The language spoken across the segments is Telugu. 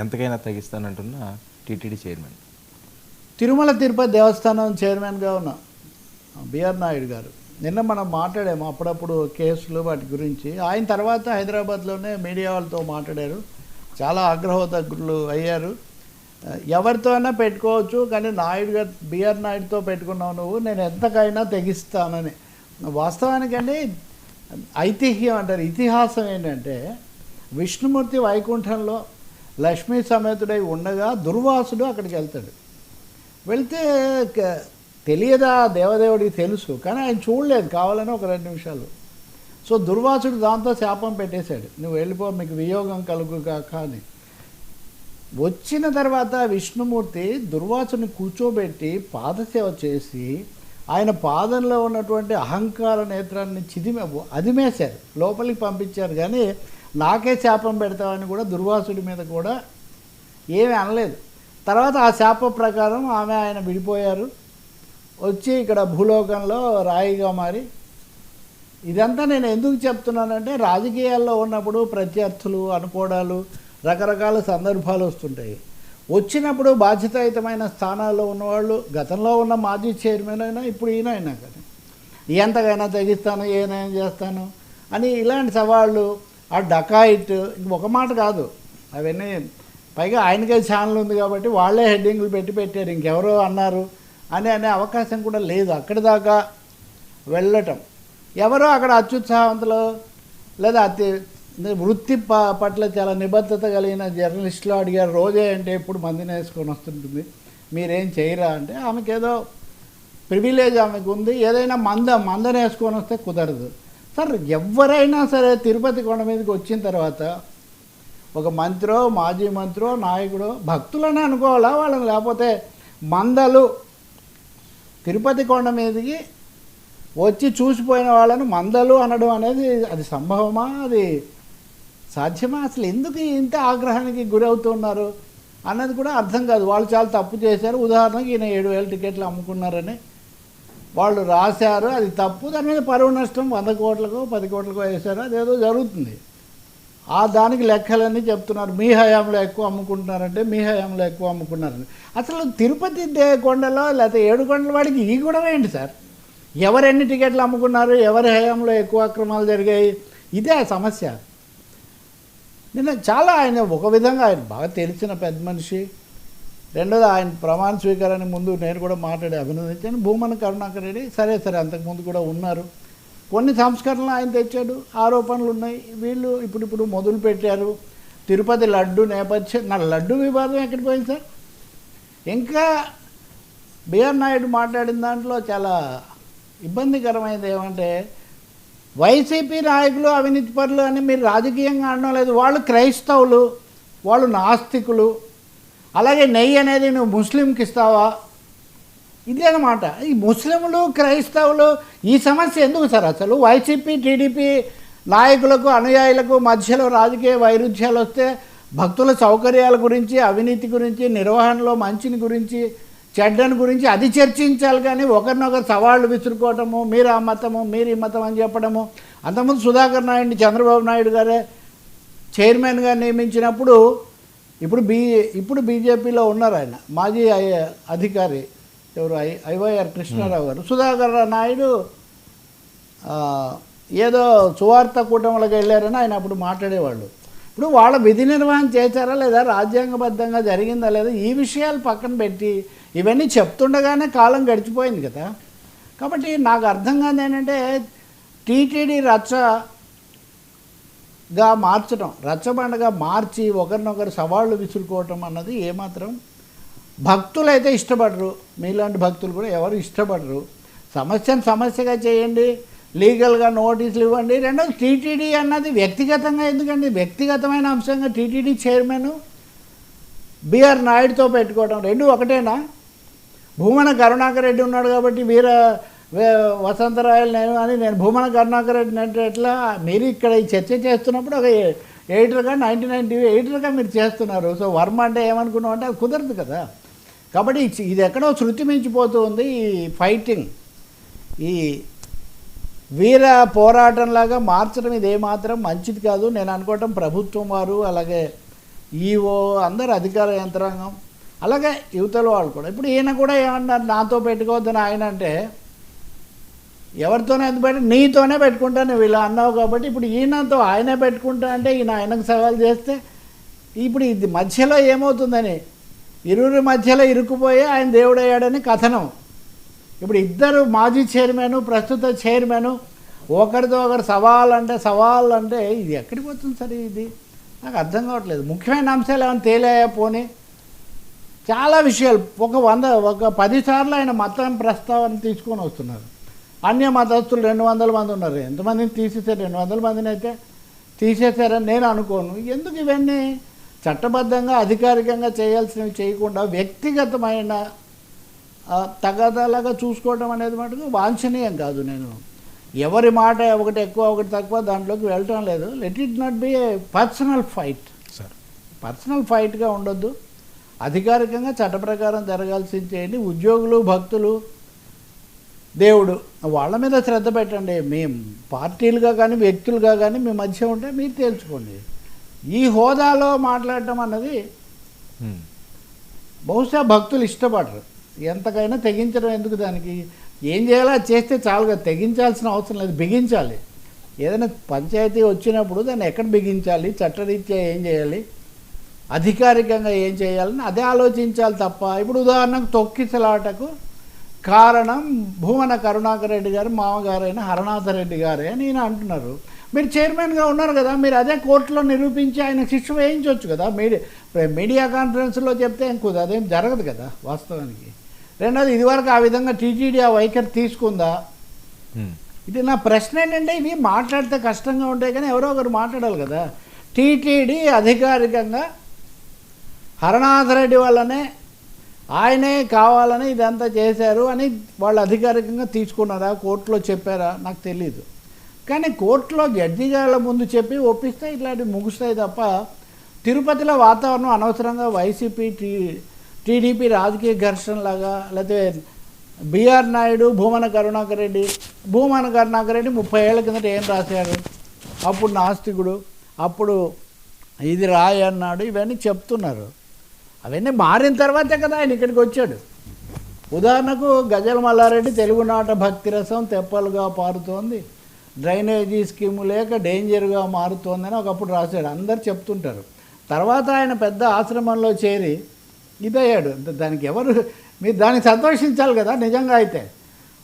ఎంతకైనా తగ్గిస్తానంటున్న టీటీడీ చైర్మన్. తిరుమల తిరుపతి దేవస్థానం చైర్మన్గా ఉన్న బిఆర్ నాయుడు గారు నిన్న మనం మాట్లాడాము అప్పుడప్పుడు కేసులు వాటి గురించి. ఆయన తర్వాత హైదరాబాద్లోనే మీడియా వాళ్ళతో మాట్లాడారు. చాలా ఆగ్రహోదగ్రులు అయ్యారు. ఎవరితో అయినా పెట్టుకోవచ్చు కానీ నాయుడు గారు బిఆర్ నాయుడుతో పెట్టుకున్నావు నువ్వు నేను ఎంతకైనా తెగిస్తానని. వాస్తవానికండి ఐతిహ్యం అంటారు. ఇతిహాసం ఏంటంటే విష్ణుమూర్తి వైకుంఠంలో లక్ష్మీ సమేతుడై ఉండగా దుర్వాసుడు అక్కడికి వెళ్తాడు. వెళ్తే తెలియదా దేవదేవుడికి తెలుసు కానీ ఆయన చూడలేదు కావాలని ఒక రెండు నిమిషాలు. సో దుర్వాసుడు దాంతో శాపం పెట్టేశాడు. నువ్వు వెళ్ళిపో మీకు వియోగం కలుగు కాక అని. వచ్చిన తర్వాత విష్ణుమూర్తి దుర్వాసుని కూర్చోబెట్టి పాదసేవ చేసి ఆయన పాదంలో ఉన్నటువంటి అహంకార నేత్రాన్ని చిదిమే అదిమేశారు. లోపలికి పంపించారు. కానీ నాకే శాపం పెడతామని కూడా దుర్వాసుడి మీద కూడా ఏమీ అనలేదు. తర్వాత ఆ శాప ప్రకారం ఆమె ఆయన విడిపోయారు. వచ్చి ఇక్కడ భూలోకంలో రాయిగా మారి ఇదంతా నేను ఎందుకు చెప్తున్నానంటే రాజకీయాల్లో ఉన్నప్పుడు ప్రత్యర్థులు అనుకోవడాలు రకరకాల సందర్భాలు వస్తుంటాయి. వచ్చినప్పుడు బాధ్యతాయుతమైన స్థానాల్లో ఉన్నవాళ్ళు గతంలో ఉన్న మాజీ చైర్మన్ అయినా ఇప్పుడు ఈయన అయినా కానీ ఎంతకైనా తగ్గిస్తాను ఏనైనా చేస్తాను అని ఇలాంటి సవాళ్ళు ఆ డకాయిట్ ఇంక ఒక మాట కాదు. అవన్నీ పైగా ఆయనకే ఛానల్ ఉంది కాబట్టి వాళ్ళే హెడ్డింగ్లు పెట్టి పెట్టారు. ఇంకెవరో అన్నారు అని అనే అవకాశం కూడా లేదు. అక్కడి దాకా వెళ్ళటం. ఎవరో అక్కడ అత్యుత్సాహవంతులు లేదా అతి వృత్తి ప పట్ల చాలా నిబద్ధత కలిగిన జర్నలిస్టులు అడిగారు. రోజే అంటే ఎప్పుడు మందిని వేసుకొని వస్తుంటుంది. మీరేం చేయరా అంటే ఆమెకేదో ప్రివిలేజ్ ఆమెకు ఉంది ఏదైనా మంద మందనేసుకొని వస్తే కుదరదు. సార్ ఎవరైనా సరే తిరుపతి కొండ మీదకి వచ్చిన తర్వాత ఒక మంత్రో మాజీ మంత్రో నాయకుడో భక్తులని అనుకోవాలా వాళ్ళని? లేకపోతే మందలు తిరుపతి కొండ మీదకి వచ్చి చూసిపోయిన వాళ్ళను మందలు అనడం అనేది అది సంభవమా? అది సాధ్యమా? అసలు ఎందుకు ఇంత ఆగ్రహానికి గురవుతున్నారు? అన్నది కూడా అర్థం కాదు. వాళ్ళు చాలా తప్పు చేశారు. ఉదాహరణకి ఈయన ఏడు వేల టికెట్లు అమ్ముకున్నారని. వాళ్ళు రాశారు అది తప్పు. దాని మీద పరువు నష్టం వంద కోట్లకో పది కోట్లకో వేశారు. అదేదో జరుగుతుంది. ఆ దానికి లెక్కలన్నీ చెప్తున్నారు. మీ హయాంలో ఎక్కువ అమ్ముకుంటున్నారంటే మీ హయాంలో ఎక్కువ అమ్ముకున్నారని. అసలు తిరుపతి దే కొండలో లేకపోతే ఏడు కొండల వాడికి ఈ కూడా ఏంటి సార్? ఎవరు ఎన్ని టికెట్లు అమ్ముకున్నారు? ఎవరి హయాంలో ఎక్కువ అక్రమాలు జరిగాయి? ఇదే ఆ సమస్య. నిన్న చాలా ఆయన ఒక విధంగా ఆయన బాగా తెలిసిన పెద్ద మనిషి. రెండోది ఆయన ప్రమాణ స్వీకారానికి ముందు నేను కూడా మాట్లాడి అభినందించాను. భూమన కరుణాకర్ రెడ్డి సరే సరే అంతకుముందు కూడా ఉన్నారు. కొన్ని సంస్కరణలు ఆయన తెచ్చాడు ఆరోపణలు ఉన్నాయి. వీళ్ళు ఇప్పుడు ఇప్పుడు మొదలు పెట్టారు. తిరుపతి లడ్డు నేపథ్యం నా లడ్డు వివాదం ఎక్కడికి పోయింది సార్? ఇంకా బిఆర్ నాయుడు మాట్లాడిన దాంట్లో చాలా ఇబ్బందికరమైనది ఏమంటే వైసీపీ నాయకులు అవినీతి పరులు అని మీరు రాజకీయంగా అనడం లేదు. వాళ్ళు క్రైస్తవులు వాళ్ళు నాస్తికులు అలాగే నెయ్యి అనేది నువ్వు ముస్లింకి ఇస్తావా? ఇదే అనమాట ఈ ముస్లింలు క్రైస్తవులు ఈ సమస్య ఎందుకు సార్ అసలు? వైసీపీ టీడీపీ నాయకులకు అనుయాయులకు మధ్యలో రాజకీయ వైరుధ్యాలు వస్తే భక్తుల సౌకర్యాల గురించి అవినీతి గురించి నిర్వహణలో మంచిని గురించి చెడ్డని గురించి అది చర్చించాలి కానీ ఒకరినొకరు సవాళ్ళు విసురుకోవటము మీరు ఆ మతము మీరు ఈ మతం అని చెప్పడము. అంతకుముందు సుధాకర్ నాయుడిని చంద్రబాబు నాయుడు గారే చైర్మన్గా నియమించినప్పుడు ఇప్పుడు బీ ఇప్పుడు బీజేపీలో ఉన్నారు ఆయన. మాజీ ఐ- అధికారి ఎవరు? ఐ ఐవైఆర్ కృష్ణారావు గారు. సుధాకర్ నాయుడు ఏదో సువార్త కూటములకు వెళ్ళారని ఆయన అప్పుడు మాట్లాడేవాళ్ళు. ఇప్పుడు వాళ్ళ విధి నిర్వహణ చేశారా లేదా? రాజ్యాంగబద్ధంగా జరిగిందా లేదా? ఈ విషయాలు పక్కన పెట్టి ఇవన్నీ చెప్తుండగానే కాలం గడిచిపోయింది కదా. కాబట్టి నాకు అర్థం కాదు ఏంటంటే టీటీడీ రచ్చ గా మార్చడం రచ్చబండగా మార్చి ఒకరినొకరు సవాళ్ళు విసురుకోవటం అన్నది ఏమాత్రం భక్తులు అయితే ఇష్టపడరు. మీలాంటి భక్తులు కూడా ఎవరు ఇష్టపడరు. సమస్యను సమస్యగా చేయండి లీగల్గా నోటీసులు ఇవ్వండి. రెండోది టీటీడీ అన్నది వ్యక్తిగతంగా ఎందుకండి? వ్యక్తిగతమైన అంశంగా టీటీడీ చైర్మన్ బిఆర్ నాయుడుతో పెట్టుకోవడం రెండు ఒకటేనా? భూమన కరుణాకర్ రెడ్డి ఉన్నాడు కాబట్టి వీర వసంతరాయలు నేను అని నేను భూమన కరుణాకర్ రెడ్డి అంటే ఎట్లా? మీరు ఇక్కడ ఈ చర్చ చేస్తున్నప్పుడు ఒక ఎయిటర్గా నైంటీ నైన్ టీవీ ఎయిటర్గా మీరు చేస్తున్నారు. సో వర్మ అంటే ఏమనుకున్నాం అంటే అది కుదరదు కదా. కాబట్టి ఇది- ఇది ఎక్కడో శృతి మించిపోతూ ఉంది ఈ ఫైటింగ్. ఈ వీర పోరాటంలాగా మార్చడం ఇది ఏమాత్రం మంచిది కాదు. నేను అనుకోవటం ప్రభుత్వం వారు అలాగే ఈఓ అందరు అధికార యంత్రాంగం అలాగే యువతల వాళ్ళు కూడా. ఇప్పుడు ఈయన కూడా ఏమన్నారు? నాతో పెట్టుకోవద్దని ఆయన అంటే ఎవరితోనే పెట్టి నీతోనే పెట్టుకుంటాను వీళ్ళు అన్నావు కాబట్టి ఇప్పుడు ఈయనతో ఆయనే పెట్టుకుంటా అంటే ఈయన ఆయనకు సవాల్ చేస్తే ఇప్పుడు ఇది మధ్యలో ఏమవుతుందని? ఇరువురి మధ్యలో ఇరుక్కుపోయి ఆయన దేవుడయ్యాడని కథనం. ఇప్పుడు ఇద్దరు మాజీ చైర్మన్ ప్రస్తుత చైర్మన్ ఒకరితో ఒకరు సవాల్ అంటే సవాల్ అంటే ఇది ఎక్కడికి పోతుంది సరే ఇది? నాకు అర్థం కావట్లేదు. ముఖ్యమైన అంశాలు ఏమైనా తేలాయా పోనీ? చాలా విషయాలు. ఒక వంద ఒక పదిసార్లు ఆయన మతం ప్రస్తావన తీసుకొని వస్తున్నారు. అన్య మతస్థులు రెండు వందల మంది ఉన్నారు. ఎంతమందిని తీసేశారు? రెండు వందల మందిని అయితే తీసేశారని నేను అనుకోను. ఎందుకు ఇవన్నీ? చట్టబద్ధంగా అధికారికంగా చేయాల్సినవి చేయకుండా వ్యక్తిగతమైన తగాదాలాగా చూసుకోవడం అనేది మటుకు వాంఛనీయం కాదు నేను. ఎవరి మాట ఒకటి ఎక్కువ ఒకటి తక్కువ దాంట్లోకి వెళ్ళటం లేదు. Let it not be a personal fight sir. Personal ఫైట్గా ఉండొద్దు. అధికారికంగా చట్ట ప్రకారం జరగాల్సింది చేయండి. ఉద్యోగులు భక్తులు దేవుడు వాళ్ళ మీద శ్రద్ధ పెట్టండి. మేము పార్టీలుగా కానీ వ్యక్తులుగా కానీ మీ మధ్య ఉంటే మీరు తేల్చుకోండి. ఈ హోదాలో మాట్లాడటం అన్నది. బహుశా భక్తులు ఇష్టపడరు. ఎంతకైనా తెగించడం ఎందుకు దానికి? ఏం చేయాలో అది చేస్తే చాలుగా తెగించాల్సిన అవసరం లేదు. బిగించాలి. ఏదైనా పంచాయతీ వచ్చినప్పుడు దాన్ని ఎక్కడ బిగించాలి? చట్టరీత్యా ఏం చేయాలి? అధికారికంగా ఏం చేయాలని అదే ఆలోచించాలి తప్ప ఇప్పుడు ఉదాహరణకు తొక్కిసలాటకు కారణం భూమన కరుణాకర్ రెడ్డి గారు మామగారైన హరనాథ రెడ్డి గారే అని ఈయన అంటున్నారు. మీరు చైర్మన్గా ఉన్నారు కదా మీరు అదే కోర్టులో నిరూపించి ఆయన శిక్ష వేయించవచ్చు కదా. మీడియా మీడియా కాన్ఫరెన్స్లో చెప్తే కుదరదు అదేం జరగదు కదా వాస్తవానికి. రెండోది ఇదివరకు ఆ విధంగా టీటీడీ ఆ వైఖరి తీసుకుందా. ఇది నా ప్రశ్న ఏంటంటే ఇవి మాట్లాడితే కష్టంగా ఉంటాయి కానీ ఎవరో ఒకరు మాట్లాడాలి కదా. టీటీడీ అధికారికంగా హరనాథరెడ్డి వల్లనే ఆయనే కావాలని ఇదంతా చేశారు అని వాళ్ళు అధికారికంగా తీసుకున్నారా? కోర్టులో చెప్పారా? నాకు తెలియదు కానీ కోర్టులో జడ్జి గారి ముందు చెప్పి ఒప్పిస్తే ఇట్లాంటివి ముగుస్తాయి తప్ప తిరుపతిలో వాతావరణం అనవసరంగా వైసీపీ టీ టీడీపీ రాజకీయ ఘర్షణలాగా లేకపోతే బిఆర్ నాయుడు భూమన కరుణాకర్ రెడ్డి భూమన కరుణాకర్ రెడ్డి ముప్పై ఏళ్ళ కిందట ఏం రాశాడు? అప్పుడు నాస్తికుడు అప్పుడు ఇది రాయన్నాడు ఇవన్నీ చెప్తున్నారు. అవన్నీ మారిన తర్వాతే కదా ఆయన ఇక్కడికి వచ్చాడు. ఉదాహరణకు గజల మల్లారెడ్డి తెలుగునాట భక్తిరసం తెప్పలుగా పారుతోంది. డ్రైనేజీ స్కీము లేక డేంజర్గా మారుతోందని ఒకప్పుడు రాశాడు. అందరు చెప్తుంటారు. తర్వాత ఆయన పెద్ద ఆశ్రమంలో చేరి ఇదయ్యాడు. దానికి ఎవరు మీరు దానికి సంతోషించాలి కదా నిజంగా అయితే.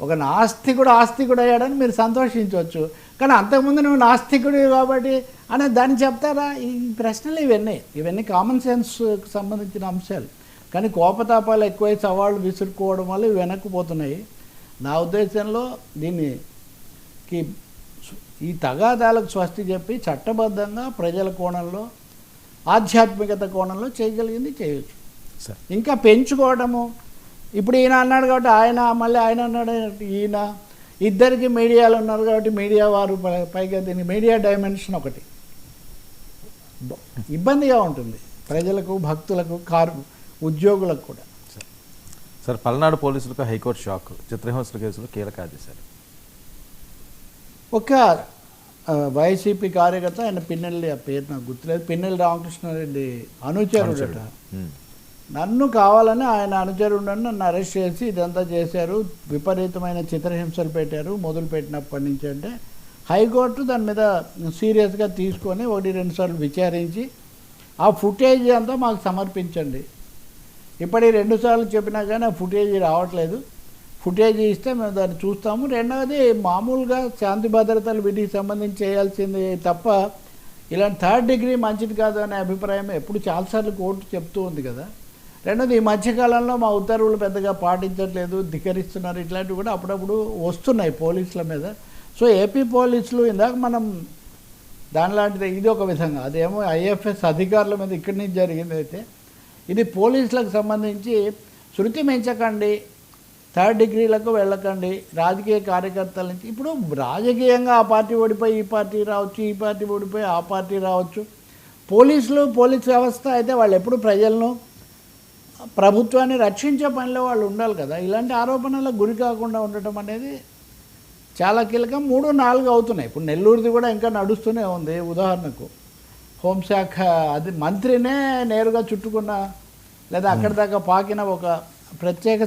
ఒక నాస్తికుడు ఆస్తికుడు అయ్యాడని మీరు సంతోషించవచ్చు. కానీ అంతకుముందు నువ్వు నాస్తికుడు కాబట్టి అని దాన్ని చెప్తారా? ఈ ప్రశ్నలు ఇవన్నీ. ఇవన్నీ కామన్ సెన్స్కి సంబంధించిన అంశాలు. కానీ కోపతాపాలు ఎక్కువై సవాళ్ళు విసురుకోవడం వల్ల ఇవి వెనక్కిపోతున్నాయి. నా ఉద్దేశంలో దీనికి ఈ తగాదాలకు స్వస్తి చెప్పి చట్టబద్ధంగా ప్రజల కోణంలో ఆధ్యాత్మికత కోణంలో చేయగలిగింది చేయొచ్చు. సార్. ఇంకా పెంచుకోవడము ఇప్పుడు ఈయన అన్నాడు కాబట్టి ఆయన మళ్ళీ ఆయన అన్నాడు ఈయన. ఇద్దరికి మీడియాలు ఉన్నారు కాబట్టి మీడియా వారు పైగా దీని మీడియా డైమెన్షన్ ఒకటి. ఇబ్బందిగా ఉంటుంది. ప్రజలకు భక్తులకు కారు ఉద్యోగులకు కూడా. సార్ పల్నాడు పోలీసులకు హైకోర్టు షాక్. చిత్రహింసల కేసులో కీలక ఆదేశాలు. ఒక వైసీపీ కార్యకర్త ఆయన పిన్నెల్లి ఆ పేరు నాకు గుర్తులేదు. పిన్నెల్లి రామకృష్ణారెడ్డి అనుచరుడట. నన్ను కావాలని ఆయన అనుచరుడని నన్ను అరెస్ట్ చేసి ఇదంతా చేశారు. విపరీతమైన చిత్రహింసలు పెట్టారు మొదలు పెట్టినప్పటి నుంచి అంటే. హైకోర్టు దాని మీద సీరియస్గా తీసుకొని ఒకటి రెండు సార్లు విచారించి ఆ ఫుటేజ్ అంతా మాకు సమర్పించండి. ఇప్పటి రెండు సార్లు చెప్పినా కానీ ఆ ఫుటేజ్ రావట్లేదు. ఫుటేజ్ ఇస్తే మేము దాన్ని చూస్తాము. రెండవది మామూలుగా శాంతి భద్రతలు వీటికి సంబంధించి చేయాల్సింది తప్ప ఇలాంటి థర్డ్ డిగ్రీ మంచిది కాదు అనే అభిప్రాయం ఎప్పుడు చాలాసార్లు కోర్టు చెప్తూ ఉంది కదా. రెండోది ఈ మధ్యకాలంలో మా ఉత్తర్వులు పెద్దగా పాటించట్లేదు ధిక్కరిస్తున్నారు ఇట్లాంటివి కూడా అప్పుడప్పుడు వస్తున్నాయి పోలీసుల మీద. సో ఏపీ పోలీసులు ఇందాక మనం దానిలాంటిది ఇది ఒక విధంగా. అదేమో ఐఎఫ్ఎస్ అధికారుల మీద ఇక్కడి నుంచి జరిగింది అయితే. ఇది పోలీసులకు సంబంధించి శృతి మించకండి థర్డ్ డిగ్రీలకు వెళ్ళకండి రాజకీయ కార్యకర్తల నుంచి. ఇప్పుడు రాజకీయంగా ఆ పార్టీ ఓడిపోయి ఈ పార్టీ రావచ్చు ఈ పార్టీ ఓడిపోయి ఆ పార్టీ రావచ్చు. పోలీసులు పోలీస్ వ్యవస్థ అయితే వాళ్ళు ఎప్పుడు ప్రజలను ప్రభుత్వాన్ని రక్షించే పనిలో వాళ్ళు ఉండాలి కదా. ఇలాంటి ఆరోపణలకు గురి కాకుండా ఉండటం అనేది చాలా కీలకం. మూడు నాలుగు అవుతున్నాయి. ఇప్పుడు నెల్లూరుది కూడా ఇంకా నడుస్తూనే ఉంది. ఉదాహరణకు హోంశాఖ అది మంత్రినే నేరుగా చుట్టుకున్న లేదా అక్కడి దాకా పాకిన ఒక ప్రత్యేక